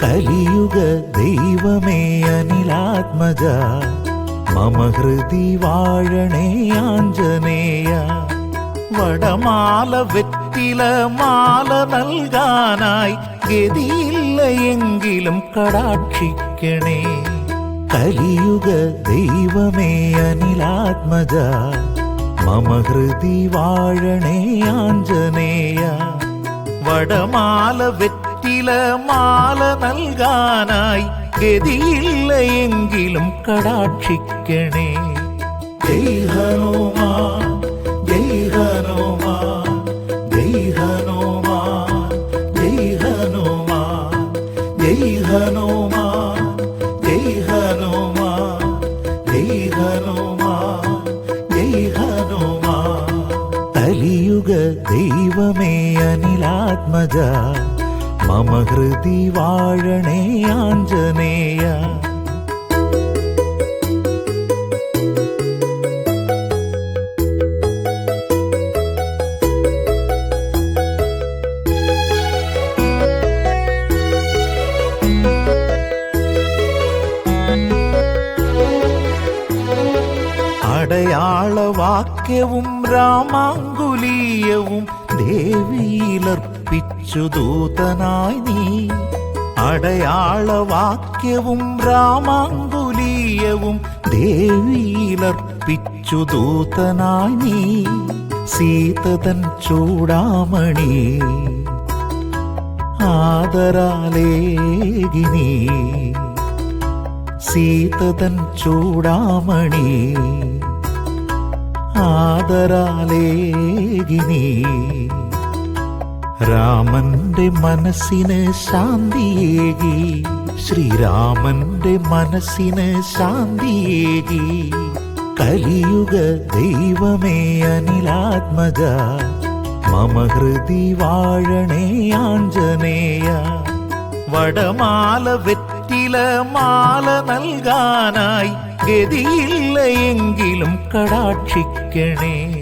കലിയുഗ ദൈവമേ അനിലാത്മജ മമ ഹൃദി വാഴണേ ആഞ്ജനേയ വടമാല വെറ്റില മാല നൽകാനായി ഗതിയില്ല എങ്കിലും കടാക്ഷിക്കണേ കലിയുഗ ദൈവമേ അനിലാത്മജ മമ ഹൃദി വാഴണേ ആഞ്ജനേയ വടമാല വെറ്റി വെറ്റില മാല നൽകാനായി ഗതിയില്ല എങ്കിലും കടാക്ഷിക്കണേ ജയ് ഹനുമാ ജയ് ഹനുമാ ജയ് ഹനുമാ ജയ് ഹനുമാ ജയ് ഹനുമാ ജയ് ഹനുമാ ജയ് ഹനുമാ ജയ് ഹനുമാ കലിയുഗ ദൈവമേ അനിലാത്മജ மம ஹிருதி வாழனே ஆஞ்சநேயா. அடையாள வாக்கியவும் ராமாங்குலியவும் தேவியிலர் ദേവിയിലർപ്പിച്ചു ദൂതനായി നീ. അടയാളവാക്യവും രാമാങ്കുലീയവും ദേവിയിലർപ്പിച്ചു ദൂതനായി നീ. സീതതൻ ചൂടാമണി. ആദരാലേകിനി സീതതൻ ചൂടാമണി. ആദരാലേകിനി രാമന്റെ മനസ്സിന് ശാന്തിയേകി. ശ്രീരാമന്റെ മനസ്സിന് ശാന്തിയേകി. കലിയുഗ ദൈവമേ അനിലാത്മജ. മമ ഹൃദി വാഴണേ ആഞ്ജനേയ. വടമാല വെറ്റില മാല നൽകാനായി ഗതിയില്ല എങ്കിലും കടാക്ഷിക്കണേ.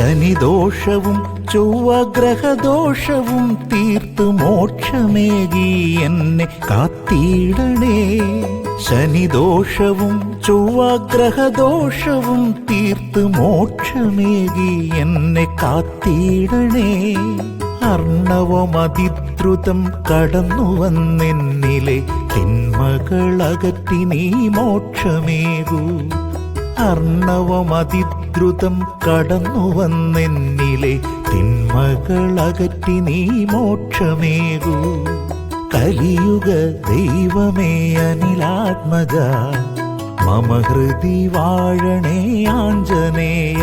ശനിദോഷവും ചൊവ്വഗ്രഹദോഷവും തീർത്തു മോക്ഷമേകി എന്നെ കാത്തിടണേ. ശനിദോഷവും ചൊവ്വഗ്രഹദോഷവും തീർത്തു മോക്ഷമേകി എന്നെ കാത്തിടണേ. അർണവമതിദ്രുതം കടന്നു വന്നെന്നിലെ തിന്മകളകറ്റി നീ മോക്ഷമേകൂ. അർണവമതിദ്രുതം കടന്നു വന്നെന്നിലെ തിന്മകളകറ്റി നീ മോക്ഷമേകൂ. കലിയുഗ ദൈവമേ അനിലാത്മജ മമ ഹൃദി വാഴണേ ആഞ്ജനേയ.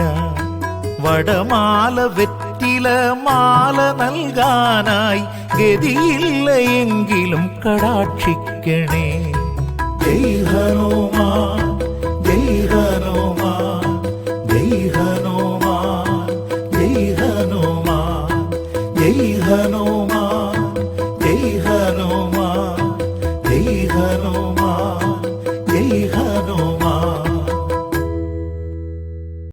വടമാല വെറ്റില മാല നൽകാനായി ഗതിയില്ല എങ്കിലും കടാക്ഷിക്കണേ. ജയ് ഹനുമാ ಕೈಹನೋ